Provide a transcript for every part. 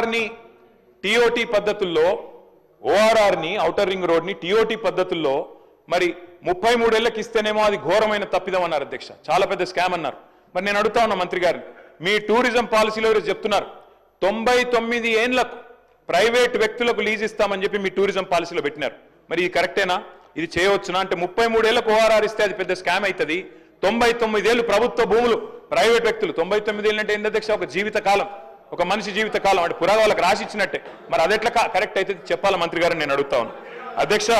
ఓఆర్ఆర్ని TOT పద్ధతుల్లో ఓఆర్ఆర్ని outer ring రోడ్ని టీఓటీ పద్ధతుల్లో మరి ముప్పై మూడేళ్ళకి ఇస్తేనేమో అది ఘోరమైన తప్పిదం అన్నారు అధ్యక్ష. చాలా పెద్ద స్కామ్ అన్నారు. మరి నేను అడుగుతా ఉన్నా మంత్రి గారిని. మీ టూరిజం పాలసీలో ఈరోజు చెప్తున్నారు. తొంభై తొమ్మిది ఏండ్లకు ప్రైవేట్ వ్యక్తులకు లీజ్ ఇస్తామని చెప్పి మీ టూరిజం పాలసీలో పెట్టినారు. మరి ఇది కరెక్టేనా? ఇది చేయవచ్చునా? అంటే ముప్పై మూడేళ్ళకు ఓఆర్ఆర్ ఇస్తే అది పెద్ద స్కామ్ అవుతుంది తొంభై తొమ్మిదేళ్ళు ప్రభుత్వ భూములు ప్రైవేట్ వ్యక్తులు. తొంభై తొమ్మిది ఏళ్ళు అంటే ఏంటి అధ్యక్ష? ఒక జీవిత కాలం ఒక మనిషి జీవిత కాలం అంటే పురాగాలకు వాళ్ళకి రాసి ఇచ్చినట్టే. మరి అది ఎట్లా కరెక్ట్ అయితే చెప్పాలి మంత్రి గారిని నేను అడుగుతా ఉన్నాను అధ్యక్ష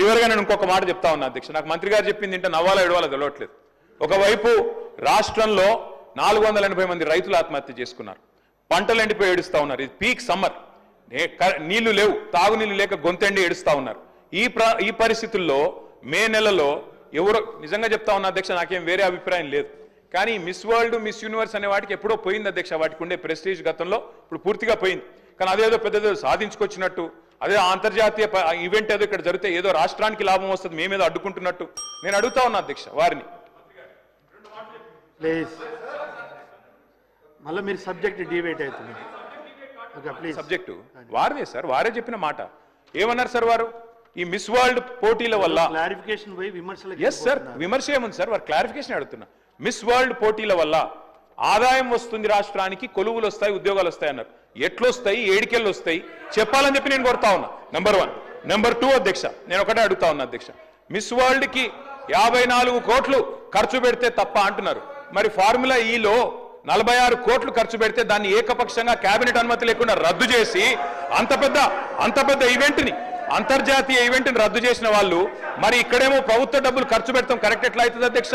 చివరిగా నేను ఇంకొక మాట చెప్తా ఉన్నా అధ్యక్ష. నాకు మంత్రి గారు చెప్పింది ఏంటంటే నవ్వాలా ఎడవాలో తెలియట్లేదు ఒకవైపు రాష్ట్రంలో నాలుగు వందల ఎనభై మంది రైతులు ఆత్మహత్య చేసుకున్నారు. పంటలు ఎండిపోయి ఏడుస్తా ఉన్నారు. ఇది పీక్ సమ్మర్. నే- క- నీళ్ళు లేవు. తాగునీళ్ళు లేక గొంతెండి ఏడుస్తా ఉన్నారు. ఈ ఈ పరిస్థితుల్లో మే నెలలో ఎవరో నిజంగా చెప్తా ఉన్నా అధ్యక్ష నాకేం వేరే అభిప్రాయం లేదు. కానీ మిస్ వరల్డ్ మిస్ యూనివర్స్ అనే వాటికి ఎప్పుడో పోయింది అధ్యక్ష. వాటికి ఉండే ప్రెస్టీజ్ గతంలో ఇప్పుడు పూర్తిగా పోయింది. కానీ అదేదో పెద్దదో సాధించుకొచ్చినట్టు అదే అంతర్జాతీయ ఈవెంట్ ఏదో ఇక్కడ జరిగితే ఏదో రాష్ట్రానికి లాభం వస్తుంది మేమేదో అడ్డుకుంటున్నట్టు. నేను అడుగుతా ఉన్నా అధ్యక్ష వారిని. ప్లీజ్. మళ్ళీ మీరు సబ్జెక్ట్ డివేట్ అవుతుంది. సబ్జెక్టు? వారిదే సార్ వారే చెప్పిన మాట. ఏమన్నారు సార్ వారు? ఈ మిస్ వరల్డ్ పోటీల వల్ల క్లారిఫికేషన్ ఎస్ సార్ విమర్శ ఏముంది సార్? వారు క్లారిఫికేషన్ అడుగుతున్నా. మిస్ వరల్డ్ పోటీల వల్ల ఆదాయం వస్తుంది రాష్ట్రానికి కొలువులు వస్తాయి ఉద్యోగాలు వస్తాయి అన్నారు. ఎట్లొస్తాయి ఏడికెళ్ళు వస్తాయి చెప్పాలని చెప్పి నేను కొడతా ఉన్నా. నెంబర్ వన్ నెంబర్ టూ అధ్యక్ష నేను ఒకటే అడుగుతా ఉన్నా అధ్యక్ష. మిస్ వరల్డ్కి యాభై నాలుగు కోట్లు ఖర్చు పెడితే తప్ప అంటున్నారు. మరి ఫార్ములా ఈలో e నలభై ఆరు కోట్లు ఖర్చు పెడితే దాన్ని ఏకపక్షంగా కేబినెట్ అనుమతి లేకుండా రద్దు చేసి అంత పెద్ద అంత పెద్ద ఈవెంట్ని అంతర్జాతీయ ఈవెంట్ని రద్దు చేసిన వాళ్ళు మరి ఇక్కడేమో ప్రభుత్వ డబ్బులు ఖర్చు పెడతాం. కరెక్ట్ ఎట్లా అవుతుంది అధ్యక్ష?